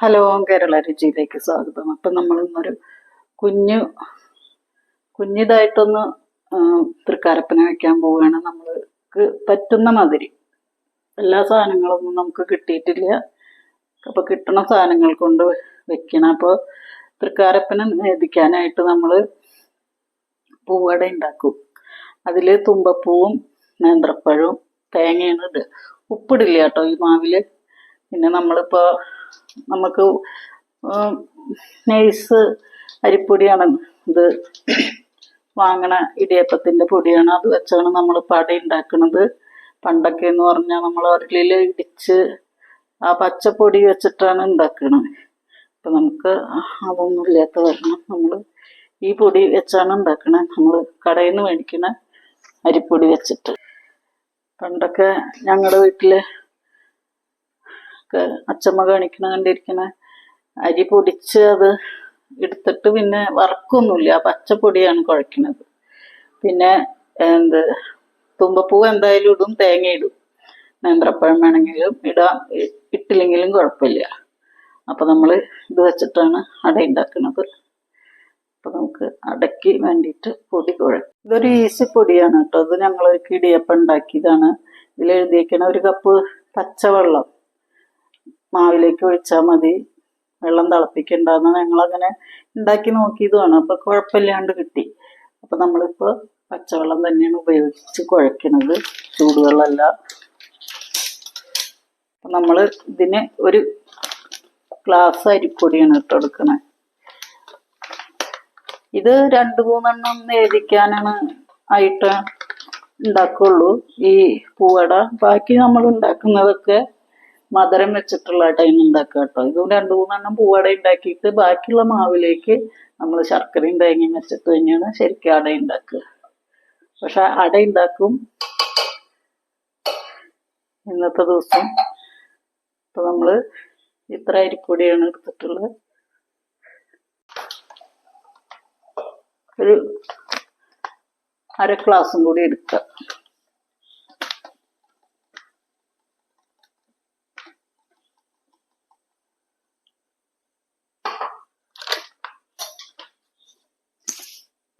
Hello Kerala രുചിയിലേക്ക് സ്വാഗതം. അപ്പം നമ്മൾ ഇന്നൊരു കുഞ്ഞു കുഞ്ഞിതായിട്ടൊന്ന് തൃക്കാരപ്പന വയ്ക്കാൻ പോവുകയാണ്. നമ്മൾക്ക് പറ്റുന്ന മാതിരി. എല്ലാ സാധനങ്ങളൊന്നും നമുക്ക് കിട്ടിയിട്ടില്ല. അപ്പോൾ കിട്ടണ സാധനങ്ങൾ കൊണ്ട് വെക്കണം. അപ്പോൾ തൃക്കാരപ്പന നേദിക്കാനായിട്ട് നമ്മൾ പൂവട ഉണ്ടാക്കും അതിൽ തുമ്പപ്പൂവും നേന്ത്രപ്പഴവും തേങ്ങയാണ് ഇടുക ഉപ്പിടില്ല കേട്ടോ ഈ മാവിൽ പിന്നെ നമ്മളിപ്പോൾ നമുക്ക് നൈസ് അരിപ്പൊടിയാണ് ഇത്. വാങ്ങണ ഇടിയപ്പത്തിന്റെ പൊടിയാണ് അത് വെച്ചാണ് നമ്മൾ പട ഉണ്ടാക്കുന്നത് പണ്ടൊക്കെ എന്ന് പറഞ്ഞാൽ നമ്മൾ ഉരലിൽ ഇടിച്ച് ആ പച്ചപ്പൊടി വെച്ചിട്ടാണ് ഉണ്ടാക്കുന്നത് അപ്പം നമുക്ക് അതൊന്നും ഇല്ലാത്ത കാരണം നമ്മൾ ഈ പൊടി വെച്ചാണ് ഉണ്ടാക്കണേ നമ്മൾ കടയിൽ നിന്ന് മേടിക്കണ അരിപ്പൊടി വെച്ചിട്ട്. പണ്ടൊക്കെ ഞങ്ങളുടെ വീട്ടിൽ ഒക്കെ അച്ചമ്മ കാണിക്കണ കണ്ടിരിക്കണ. അരി പൊടിച്ച് അത് എടുത്തിട്ട് പിന്നെ വറക്കൊന്നുമില്ല. പച്ചപ്പൊടിയാണ് കുഴക്കണത്. പിന്നെ എന്ത് തുമ്പപ്പൂ എന്തായാലും ഇടും തേങ്ങ ഇടും. നേന്ത്രപ്പഴം വേണമെങ്കിലും ഇടാം. ഇട്ടില്ലെങ്കിലും കുഴപ്പമില്ല. അപ്പം നമ്മൾ ഇത് വെച്ചിട്ടാണ് അട ഉണ്ടാക്കുന്നത് അപ്പം നമുക്ക് അടയ്ക്ക് വേണ്ടിയിട്ട് പൊടി കുഴക്കും ഇതൊരു ഈസി പൊടിയാണ് കേട്ടോ. ഇത് ഞങ്ങൾ ഒരു ഇടിയപ്പം ഉണ്ടാക്കിയതാണ്. ഇതിൽ എഴുതിയേക്കണ ഒരു കപ്പ് പച്ചവെള്ളം. മാവിലേക്ക് ഒഴിച്ചാൽ മതി. വെള്ളം തിളപ്പിക്കണ്ടെന്ന് ഞങ്ങളങ്ങനെ ഉണ്ടാക്കി നോക്കിയതുമാണ്. അപ്പോൾ കുഴപ്പമില്ലാണ്ട് കിട്ടി. അപ്പോൾ നമ്മളിപ്പോൾ പച്ചവെള്ളം തന്നെയാണ് ഉപയോഗിച്ച് കുഴക്കണത്. ചൂടുവെള്ളമല്ല. നമ്മൾ ഇതിന് ഒരു ഗ്ലാസ് അരിപ്പൊടിയാണ് ഇട്ട് ഇത് രണ്ട് മൂന്നെണ്ണം നേദിക്കാനാണ് ആയിട്ട് ഉണ്ടാക്കുള്ളൂ ഈ പൂവട. ബാക്കി നമ്മൾ ഉണ്ടാക്കുന്നതൊക്കെ മധുരം വെച്ചിട്ടുള്ള ടൈം ഉണ്ടാക്കുക കേട്ടോ ഇതും രണ്ടു മൂന്നെണ്ണം പൂവട ഉണ്ടാക്കിയിട്ട് ബാക്കിയുള്ള മാവിലേക്ക് നമ്മൾ ശർക്കരയും തേങ്ങയും വെച്ചിട്ട് തന്നെയാണ് ശരിക്കും അട ഉണ്ടാക്കുക. പക്ഷെ അട ഉണ്ടാക്കും ഇന്നത്തെ ദിവസം. ഇപ്പൊ നമ്മൾ ഇത്ര അരിപ്പൊടിയാണ് എടുത്തിട്ടുള്ളത്. ഒരു അര ഗ്ലാസും കൂടി എടുക്കുക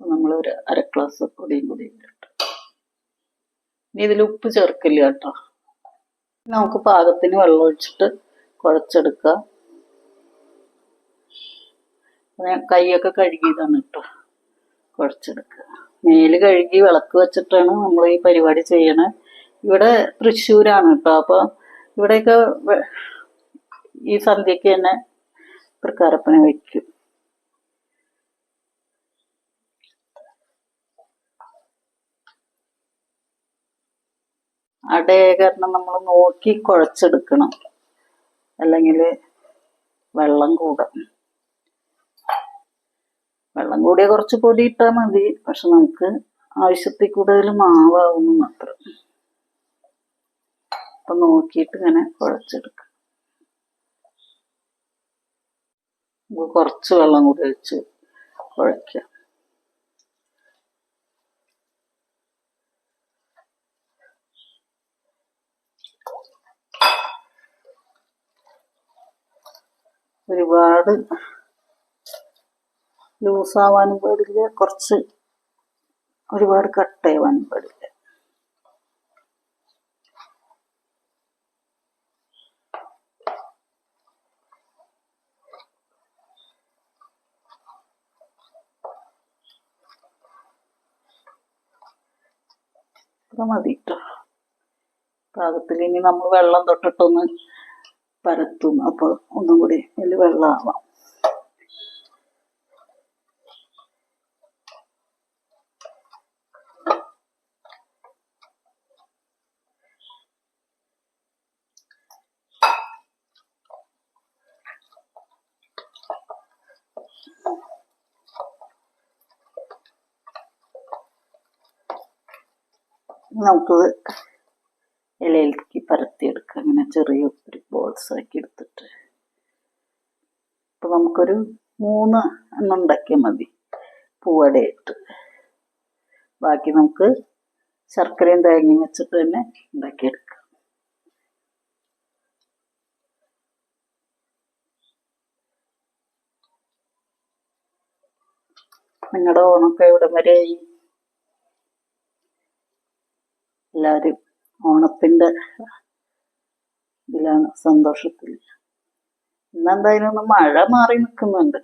നമ്മൾ ഒരു അര ഗ്ലാസ് പൊടിയും കൂടി ഇട്ടിട്ട് ഇനി ഇതിൽ ഉപ്പ് ചേർക്കില്ല കേട്ടോ. നമുക്ക് പാകത്തിന് വെള്ളം ഒഴിച്ചിട്ട് കുഴച്ചെടുക്കുക ഞാൻ കൈയൊക്കെ കഴുകിയതാണ് കേട്ടോ. കുഴച്ചെടുക്കുക. മേൽ കഴുകി വിളക്ക് വെച്ചിട്ടാണ് നമ്മൾ ഈ പരിപാടി ചെയ്യണത് ഇവിടെ തൃശ്ശൂരാണ് കേട്ടോ. അപ്പോൾ ഇവിടെയൊക്കെ ഈ സന്ധ്യക്ക് തന്നെ തൃക്കാരപ്പനെ വയ്ക്കും. അടയെ കാരണം നമ്മൾ നോക്കി കുഴച്ചെടുക്കണം. അല്ലെങ്കിൽ വെള്ളം കൂടും. വെള്ളം കൂടിയ കുറച്ച് പൊടി ഇട്ടാൽ മതി. പക്ഷെ നമുക്ക് ആവശ്യത്തിൽ കൂടുതൽ മാവാകുന്നു മാത്രം. അപ്പൊ നോക്കിയിട്ട് ഇങ്ങനെ കുഴച്ചെടുക്കുക കുറച്ച് വെള്ളം കൂടി ഒഴിച്ച് കുഴയ്ക്കാം ഒരുപാട് ലൂസാവാനും പാടില്ല. കുറച്ച് ഒരുപാട് കട്ടയാവാനും പാടില്ല. മതി കേട്ടോ പാകത്തിൽ ഇനി നമ്മൾ വെള്ളം തൊട്ടിട്ടൊന്ന് പരത്തും. അപ്പോൾ ഒന്നും കൂടി വലിയ വെള്ളമാവാം. നമുക്കത് ഇലയിലേക്ക് പരത്തിയെടുക്കുക. അങ്ങനെ ചെറിയ ഒരു ബോൾസ് ആക്കി എടുത്തിട്ട്. അപ്പോൾ നമുക്കൊരു മൂന്ന് എണ്ണം ഉണ്ടാക്കിയാൽ മതി. പൂവടയിട്ട് ബാക്കി നമുക്ക് ശർക്കരയും തേങ്ങയും വെച്ചിട്ട് തന്നെ ഉണ്ടാക്കിയെടുക്കാം. നിങ്ങളുടെ ഓണൊക്കെ എവിടം വരെയായി എല്ലാവരും ഓണത്തിന്റെ ഇതിലാണ് സന്തോഷത്തിൽ. ഇന്നെന്തായാലും ഒന്ന് മഴ മാറി നിൽക്കുന്നുണ്ട്.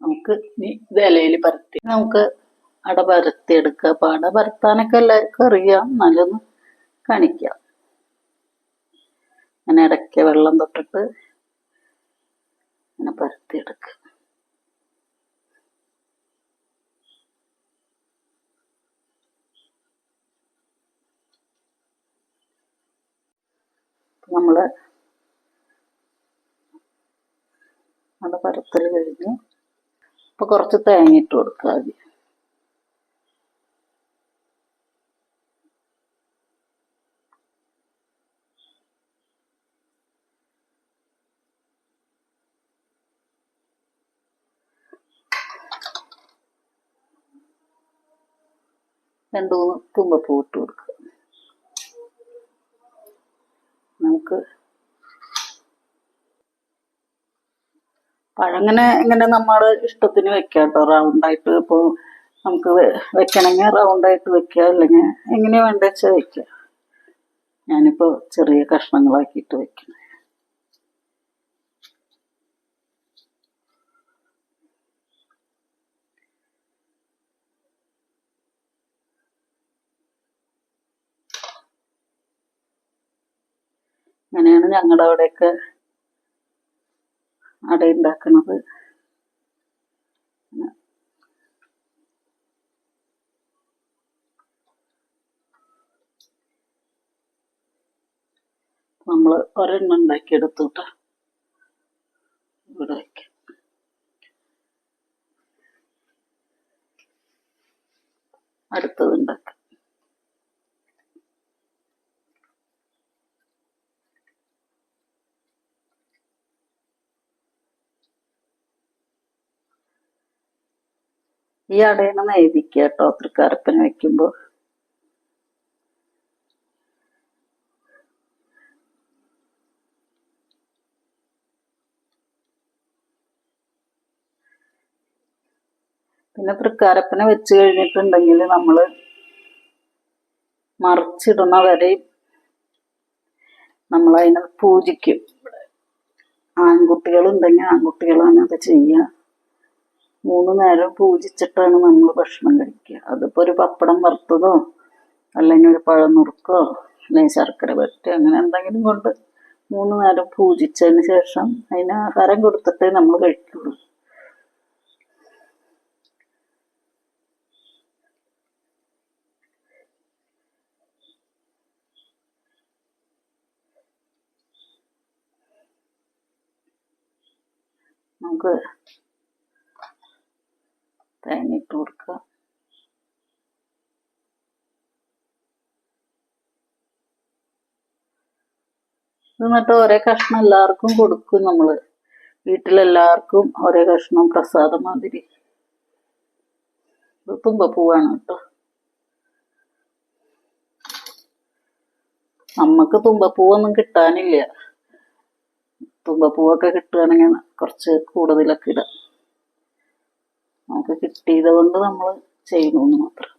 നമുക്ക് ഇലയിൽ പരത്തി. നമുക്ക് അട പരത്തി എടുക്കുക അപ്പൊ അട പരത്താനൊക്കെ എല്ലാവർക്കും അറിയാം. നല്ലൊന്ന് കാണിക്കാം. അങ്ങനെ ഇടയ്ക്ക് വെള്ളം തൊട്ടിട്ട് അങ്ങനെ പരത്തി എടുക്കുക നമ്മൾ അട പരത്തൽ കഴിഞ്ഞ് ഇപ്പൊ കുറച്ച് തേങ്ങ ഇട്ട് കൊടുക്കുക ആദ്യം. രണ്ട് മൂന്ന് തുമ്പപ്പൂ ഇട്ട് കൊടുക്കുക. നമുക്ക് പഴങ്ങനെ ഇങ്ങനെ നമ്മുടെ ഇഷ്ടത്തിന് വെക്കാം കേട്ടോ. റൗണ്ടായിട്ട് ഇപ്പോൾ നമുക്ക് വെക്കണമെങ്കിൽ റൗണ്ടായിട്ട് വെക്കുക. അല്ലെങ്കിൽ എങ്ങനെ വേണ്ട വെക്കുക. ഞാനിപ്പോൾ ചെറിയ കഷ്ണങ്ങളാക്കിയിട്ട് വെക്കണം അങ്ങനെയാണ് ഞങ്ങളുടെ അവിടെയൊക്കെ അട ഉണ്ടാക്കുന്നത് നമ്മൾ ഒരെണ്ണം ഉണ്ടാക്കിയെടുത്തു കേട്ടോ ഇവിടെ അടുത്തത് ഉണ്ടാക്കാം ഈ അടയണ നെയ്തിക്കുക കേട്ടോ തൃക്കാരപ്പന വെക്കുമ്പോൾ പിന്നെ തൃക്കാരപ്പന വെച്ച് കഴിഞ്ഞിട്ടുണ്ടെങ്കിൽ നമ്മൾ മറിച്ചിടുന്ന വരെയും നമ്മളതിനെ പൂജിക്കും. ആൺകുട്ടികളുണ്ടെങ്കിൽ ആൺകുട്ടികളാണ് അത് ചെയ്യുക. മൂന്ന് നേരം പൂജിച്ചിട്ടാണ് നമ്മൾ ഭക്ഷണം കഴിക്കുക. അതിപ്പോൾ ഒരു പപ്പടം വറുത്തതോ അല്ലെങ്കിൽ ഒരു പഴം നുറുക്കോ അല്ലെങ്കിൽ ശർക്കര പറ്റുക അങ്ങനെ എന്തെങ്കിലും കൊണ്ട് മൂന്ന് നേരം പൂജിച്ചതിന് ശേഷം അതിന് ആഹാരം കൊടുത്തിട്ടേ നമ്മൾ കഴിക്കുള്ളൂ. നമുക്ക് തേങ്ങ ഇട്ട് കൊടുക്കുക. എന്നിട്ട് ഒരേ കഷ്ണം എല്ലാവർക്കും കൊടുക്കും നമ്മൾ വീട്ടിലെല്ലാവർക്കും ഒരേ കഷ്ണം പ്രസാദം മാതിരി. തുമ്പപ്പൂവാണ് കേട്ടോ. നമ്മക്ക് തുമ്പപ്പൂവൊന്നും കിട്ടാനില്ല. തുമ്പപ്പൂവൊക്കെ കിട്ടുകയാണെങ്കിൽ കുറച്ച് കൂടുതലൊക്കെ ഇടാം. നമുക്ക് കിട്ടിയത് കൊണ്ട് നമ്മൾ ചെയ്യണമെന്ന് മാത്രം.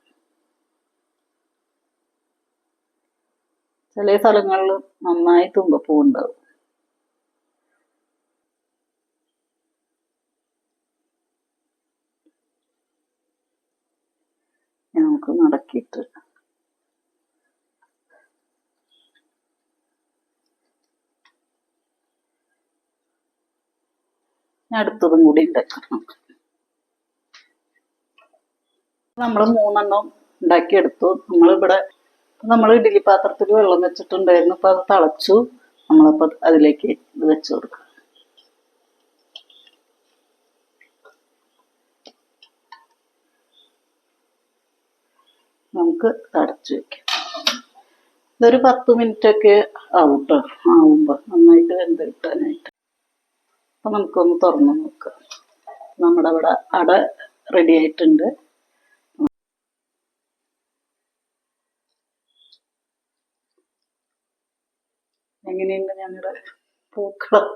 ചില സ്ഥലങ്ങളിൽ നന്നായി തുമ്പപ്പൂ ഉണ്ടാവും നമുക്ക് മടക്കിയിട്ട് അടുത്തതും കൂടി ഉണ്ടാക്കണം നമ്മൾ മൂന്നെണ്ണം ഉണ്ടാക്കിയെടുത്തു. നമ്മളിവിടെ നമ്മൾ ഇഡ്ഡലി പാത്രത്തിൽ വെള്ളം വെച്ചിട്ടുണ്ടായിരുന്നു. അപ്പൊ അത് തിളച്ചു. നമ്മളപ്പോ അതിലേക്ക് ഇത് വെച്ചു കൊടുക്കും. നമുക്ക് തടച്ചു വെക്കാം. ഇതൊരു പത്ത് മിനിറ്റ് ഒക്കെ ആവും ആവുമ്പോ നന്നായിട്ട് വെന്ത് കിട്ടാനായിട്ട്. അപ്പം നമുക്കൊന്ന് തുറന്നു നോക്കാം. നമ്മുടെ ഇവിടെ അട റെഡി ആയിട്ടുണ്ട്. എങ്ങനെയുണ്ട് ഞങ്ങളുടെ പൂക്കളം?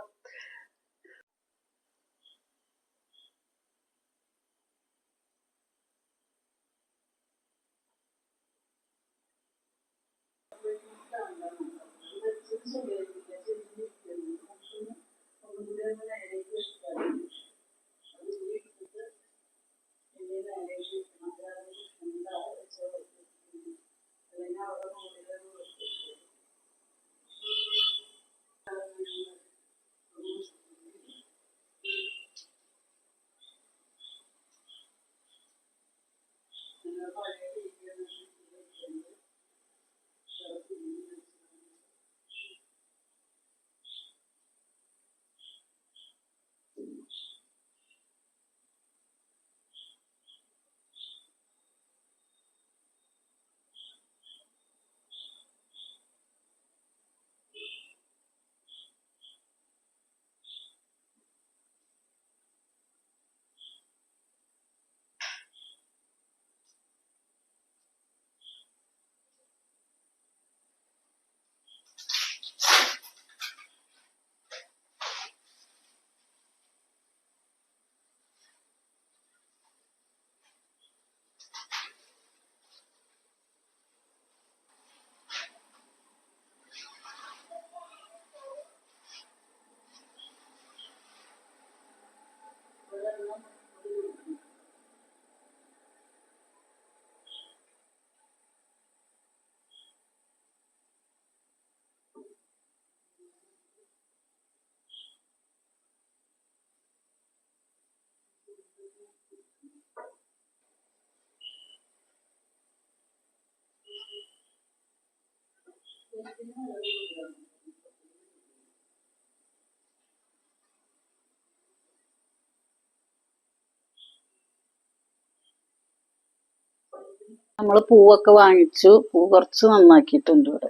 നമ്മൾ പൂവൊക്കെ വാങ്ങിച്ചു. പൂ കുറച്ച് നന്നാക്കിയിട്ടുണ്ട് ഇവിടെ.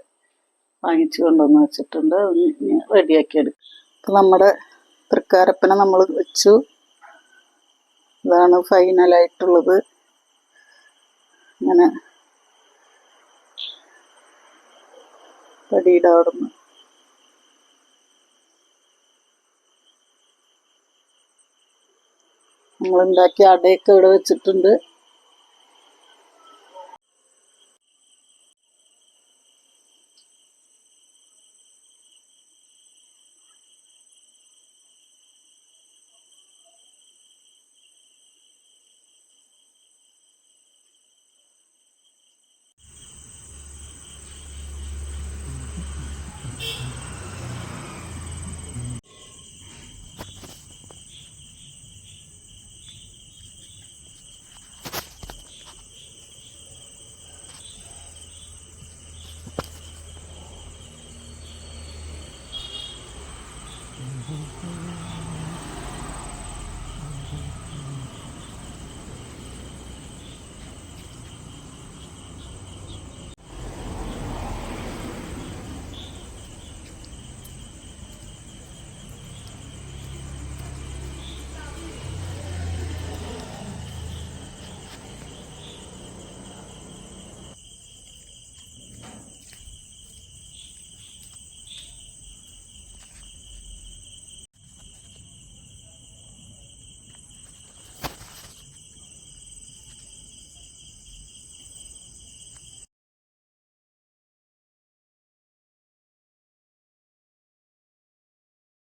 വാങ്ങിച്ചു കൊണ്ടുവന്ന് വെച്ചിട്ടുണ്ട്. റെഡിയാക്കി എടുക്കും. അപ്പം നമ്മുടെ തൃക്കാരപ്പന നമ്മൾ വെച്ചു. ഇതാണ് ഫൈനലായിട്ടുള്ളത് അവിടുന്ന് നമ്മളുണ്ടാക്കിയ അടയൊക്കെ ഇവിടെ വെച്ചിട്ടുണ്ട്.